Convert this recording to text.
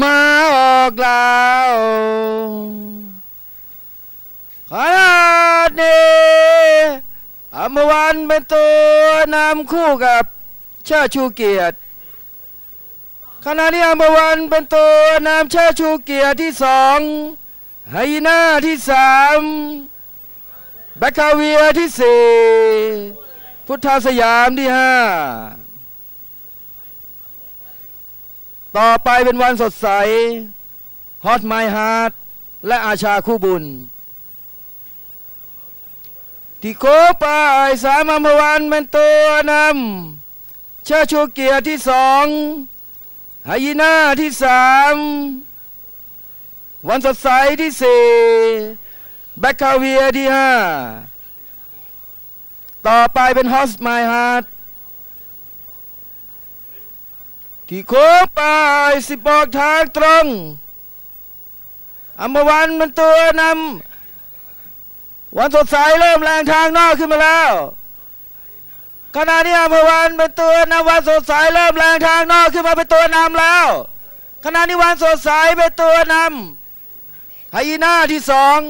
มาออกแล้วขนาดนี้อัมวันเป็นตัวนำคู่กับเชิดชูเกียรติขณะนี้อัมวันเป็นตัวนำเชิดชูเกียรติที่สองไฮน่าที่สามแบคคาเวียที่สี่พุทธสยามที่ห้า ต่อไปเป็นวันสดใสฮอตไมฮาร์ดและอาชาคู่บุญ ที่โคปายสามอัมพวันเป็นตัวนำเชิดชูเกียรติที่สองไฮยีน่าที่สามวันสดใสที่สี่แบคคาเวียที่ห้าต่อไปเป็นฮอสไมฮาร์ด ที่โคปายสิบอกทางตรงอัมวันมันตัวนำวันสดใสเริ่มแรงทางนอกขึ้นมาแล้วขณะนี้อัมวันเป็นตัวนำวันสดใสเริ่มแรงทางนอกขึ้นมาเป็นตัวนำแล้วขณะนี้วันสดใสเป็นตัวนำไฮยีน่าที่สอง